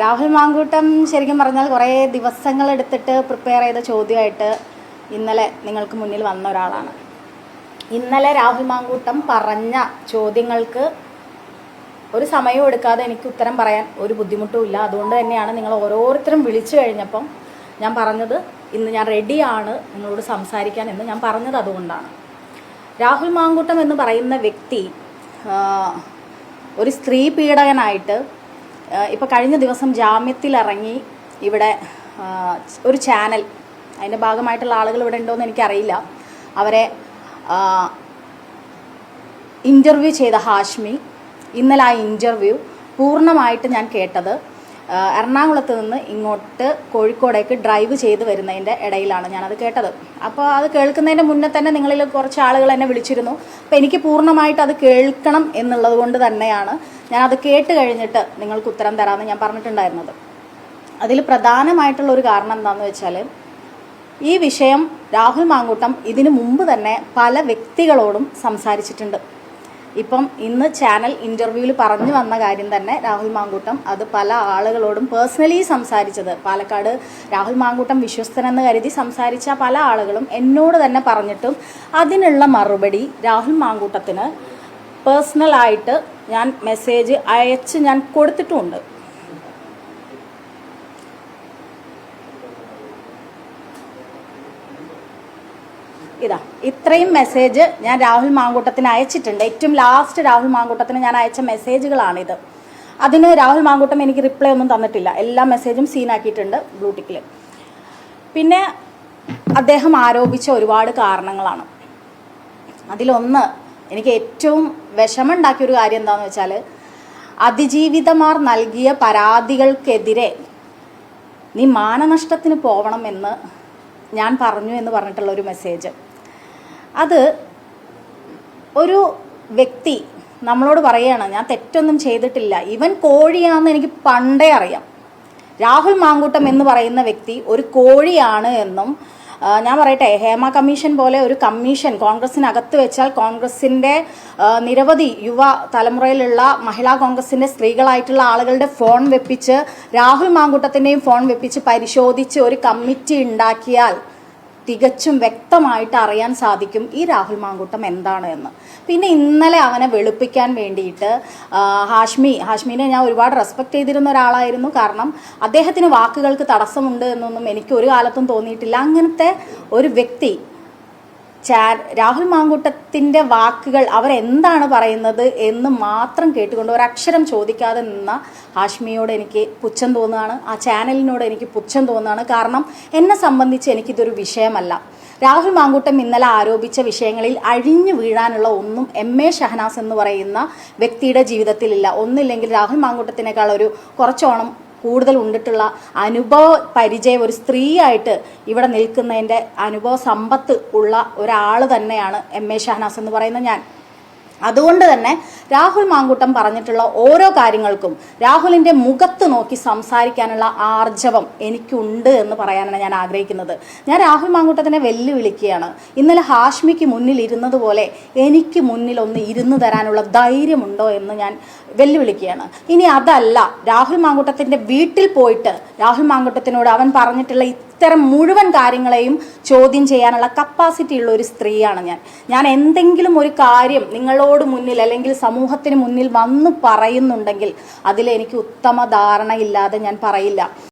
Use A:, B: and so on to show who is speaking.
A: രാഹുൽ മാങ്കൂട്ടം ശരിക്കും പറഞ്ഞാൽ കുറേ ദിവസങ്ങൾ എടുത്തിട്ട് പ്രിപ്പയർ ചെയ്ത ചോദ്യമായിട്ട് ഇന്നലെ നിങ്ങൾക്ക് മുന്നിൽ വന്ന ഒരാളാണ്. ഇന്നലെ രാഹുൽ മാങ്കൂട്ടം പറഞ്ഞ ചോദ്യങ്ങൾക്ക് ഒരു സമയവും എടുക്കാതെ എനിക്ക് ഉത്തരം പറയാൻ ഒരു ബുദ്ധിമുട്ടും ഇല്ല. അതുകൊണ്ട് തന്നെയാണ് നിങ്ങൾ ഓരോരുത്തരും വിളിച്ചു കഴിഞ്ഞപ്പം ഞാൻ പറഞ്ഞത് ഇന്ന് ഞാൻ റെഡിയാണ് നിങ്ങളോട് സംസാരിക്കാൻ എന്ന് ഞാൻ പറഞ്ഞത് അതുകൊണ്ടാണ്. രാഹുൽ മാങ്കൂട്ടം എന്ന് പറയുന്ന വ്യക്തി ഒരു സ്ത്രീ പീഡകനായിട്ട് ഇപ്പോൾ കഴിഞ്ഞ ദിവസം ജാമ്യത്തിലിറങ്ങി ഇവിടെ ഒരു ചാനൽ അതിന്റെ ഭാഗമായിട്ടുള്ള ആളുകൾ ഇവിടെ ഉണ്ടോയെന്ന് എനിക്കറിയില്ല. അവരെ ഇന്റർവ്യൂ ചെയ്ത ഹാഷ്മി ഇന്നലെ ആ ഇന്റർവ്യൂ പൂർണമായിട്ട് ഞാൻ കേട്ടത് എറണാകുളത്ത് നിന്ന് ഇങ്ങോട്ട് കോഴിക്കോടേക്ക് ഡ്രൈവ് ചെയ്ത് വരുന്നതിന്റെ ഇടയിലാണ് ഞാനത് കേട്ടത്. അപ്പോൾ അത് കേൾക്കുന്നതിന്റെ മുന്നേ തന്നെ നിങ്ങളിൽ കുറച്ച് ആളുകൾ എന്നെ വിളിച്ചിരുന്നു. അപ്പോൾ എനിക്ക് പൂർണമായിട്ട് അത് കേൾക്കണം എന്നുള്ളത് കൊണ്ട് തന്നെയാണ് ഞാനത് കേട്ട് കഴിഞ്ഞിട്ട് നിങ്ങൾക്ക് ഉത്തരം തരാമെന്ന് ഞാൻ പറഞ്ഞിട്ടുണ്ടായിരുന്നത്. അതിൽ പ്രധാനമായിട്ടുള്ള ഒരു കാരണം എന്താണെന്ന് വെച്ചാൽ ഈ വിഷയം രാഹുൽ മാങ്കൂട്ടം ഇതിനു മുമ്പ് തന്നെ പല വ്യക്തികളോടും സംസാരിച്ചിട്ടുണ്ട്. ഇപ്പം ഇന്ന് ചാനൽ ഇന്റർവ്യൂവിൽ പറഞ്ഞു വന്ന കാര്യം തന്നെ രാഹുൽ മാങ്കൂട്ടം. അത് പല ആളുകളോടും പേഴ്സണലി സംസാരിച്ചത്. പാലക്കാട് രാഹുൽ മാങ്കൂട്ടം വിശ്വസ്തനെന്ന് കരുതി സംസാരിച്ച പല ആളുകളും എന്നോട് തന്നെ പറഞ്ഞിട്ടും അതിനുള്ള മറുപടി രാഹുൽ മാങ്കൂട്ടത്തിന് പേഴ്സണലായിട്ട് ഞാൻ മെസ്സേജ് അയച്ച് ഞാൻ കൊടുത്തിട്ടുമുണ്ട്. ഇതാ ഇത്രയും മെസ്സേജ് ഞാൻ രാഹുൽ മാങ്കൂട്ടത്തിന് അയച്ചിട്ടുണ്ട്. ഏറ്റവും ലാസ്റ്റ് രാഹുൽ മാങ്കൂട്ടത്തിന് ഞാൻ അയച്ച മെസ്സേജുകളാണിത് അതിന് രാഹുൽ മാങ്കൂട്ടം എനിക്ക് റിപ്ലൈ ഒന്നും തന്നിട്ടില്ല. എല്ലാ മെസ്സേജും സീനാക്കിയിട്ടുണ്ട് ബ്ലൂടിക്കിൽ പിന്നെ അദ്ദേഹം ആരോപിച്ച ഒരുപാട് കാരണങ്ങളാണ്. അതിലൊന്ന് എനിക്ക് ഏറ്റവും വിഷമമുണ്ടാക്കിയ ഒരു കാര്യം എന്താണെന്ന് വെച്ചാൽ അതിജീവിതമാർ നൽകിയ പരാതികൾക്കെതിരെ നീ മാനനഷ്ടത്തിന് പോകണമെന്ന് ഞാൻ പറഞ്ഞു എന്ന് പറഞ്ഞിട്ടുള്ള ഒരു മെസ്സേജ് അത് ഒരു വ്യക്തി നമ്മളോട് പറയുകയാണ് ഞാൻ തെറ്റൊന്നും ചെയ്തിട്ടില്ല. ഇവൻ കോഴിയാണെന്ന് എനിക്ക് പണ്ടേ അറിയാം. രാഹുൽ മാങ്കൂട്ടം എന്ന് പറയുന്ന വ്യക്തി ഒരു കോഴിയാണ് എന്നും ഞാൻ പറയട്ടെ ഹേമ കമ്മീഷൻ പോലെ ഒരു കമ്മീഷൻ കോൺഗ്രസിനകത്ത് വെച്ചാൽ കോൺഗ്രസിന്റെ നിരവധി യുവ തലമുറയിലുള്ള മഹിളാ കോൺഗ്രസിന്റെ സ്ത്രീകളായിട്ടുള്ള ആളുകളുടെ ഫോൺ വെപ്പിച്ച് രാഹുൽ മാങ്കൂട്ടത്തിന്റെയും ഫോൺ വെപ്പിച്ച് പരിശോധിച്ച് ഒരു കമ്മിറ്റി ഉണ്ടാക്കിയാൽ തികച്ചും വ്യക്തമായിട്ട് അറിയാൻ സാധിക്കും ഈ രാഹുൽ മാങ്കൂട്ടം എന്താണ് എന്ന്. പിന്നെ ഇന്നലെ അവനെ വെളുപ്പിക്കാൻ വേണ്ടിയിട്ട് ഹാഷ്മി ഹാഷ്മിനെ ഞാൻ ഒരുപാട് റെസ്പെക്ട് ചെയ്തിരുന്ന ഒരാളായിരുന്നു. കാരണം അദ്ദേഹത്തിന് വാക്കുകൾക്ക് തടസ്സമുണ്ട് എന്നൊന്നും എനിക്ക് ഒരു കാലത്തും തോന്നിയിട്ടില്ല. അങ്ങനത്തെ ഒരു വ്യക്തി ചാ രാഹുൽ മാങ്കൂട്ടത്തിന്റെ വാക്കുകൾ അവരെന്താണ് പറയുന്നത് എന്ന് മാത്രം കേട്ടുകൊണ്ട് ഒരക്ഷരം ചോദിക്കാതെ നിന്ന ഹാഷ്മിയോട് എനിക്ക് പുച്ഛം തോന്നുകയാണ്. ആ ചാനലിനോട് എനിക്ക് പുച്ഛം തോന്നുകയാണ്. കാരണം എന്നെ സംബന്ധിച്ച് എനിക്കിതൊരു വിഷയമല്ല. രാഹുൽ മാങ്കൂട്ടം ഇന്നലെ ആരോപിച്ച വിഷയങ്ങളിൽ അഴിഞ്ഞു വീഴാനുള്ള ഒന്നും എം എ ഷഹനാസ് എന്ന് പറയുന്ന വ്യക്തിയുടെ ജീവിതത്തിലില്ല. ഒന്നില്ലെങ്കിൽ രാഹുൽ മാങ്കൂട്ടത്തിനേക്കാൾ ഒരു കുറച്ചോണം കൂടുതൽ ഉണ്ടിട്ടുള്ള അനുഭവ പരിചയം ഒരു സ്ത്രീയായിട്ട് ഇവിടെ നിൽക്കുന്നതിന്റെ അനുഭവ സമ്പത്ത് ഉള്ള ഒരാൾ തന്നെയാണ് എം എ ഷഹനാസ് എന്ന് പറയുന്ന ഞാൻ. അതുകൊണ്ട് തന്നെ രാഹുൽ മാങ്കൂട്ടം പറഞ്ഞിട്ടുള്ള ഓരോ കാര്യങ്ങൾക്കും രാഹുലിന്റെ മുഖത്ത് നോക്കി സംസാരിക്കാനുള്ള ആർജവം എനിക്കുണ്ട് എന്ന് പറയാനാണ് ഞാൻ ആഗ്രഹിക്കുന്നത്. ഞാൻ രാഹുൽ മാങ്കൂട്ടത്തിനെ വെല്ലുവിളിക്കുകയാണ്. ഇന്നലെ ഹാഷ്മിക്ക് മുന്നിൽ ഇരുന്നത് പോലെ എനിക്ക് മുന്നിൽ ഒന്ന് ഇരുന്ന് തരാനുള്ള ധൈര്യമുണ്ടോ എന്ന് ഞാൻ വെല്ലുവിളിക്കുകയാണ്. ഇനി അതല്ല രാഹുൽ മാങ്കൂട്ടത്തിന്റെ വീട്ടിൽ പോയിട്ട് രാഹുൽ മാങ്കൂട്ടത്തിനോട് അവൻ പറഞ്ഞിട്ടുള്ള ഇത്തരം മുഴുവൻ കാര്യങ്ങളെയും ചോദ്യം ചെയ്യാനുള്ള കപ്പാസിറ്റി ഉള്ള ഒരു സ്ത്രീയാണ് ഞാൻ. ഞാൻ എന്തെങ്കിലും ഒരു കാര്യം നിങ്ങളോട് മുന്നിൽ അല്ലെങ്കിൽ സമൂഹത്തിന് മുന്നിൽ വന്നു പറയുന്നുണ്ടെങ്കിൽ അതിലെനിക്ക് ഉത്തമ ധാരണയില്ലാതെ ഞാൻ പറയില്ല.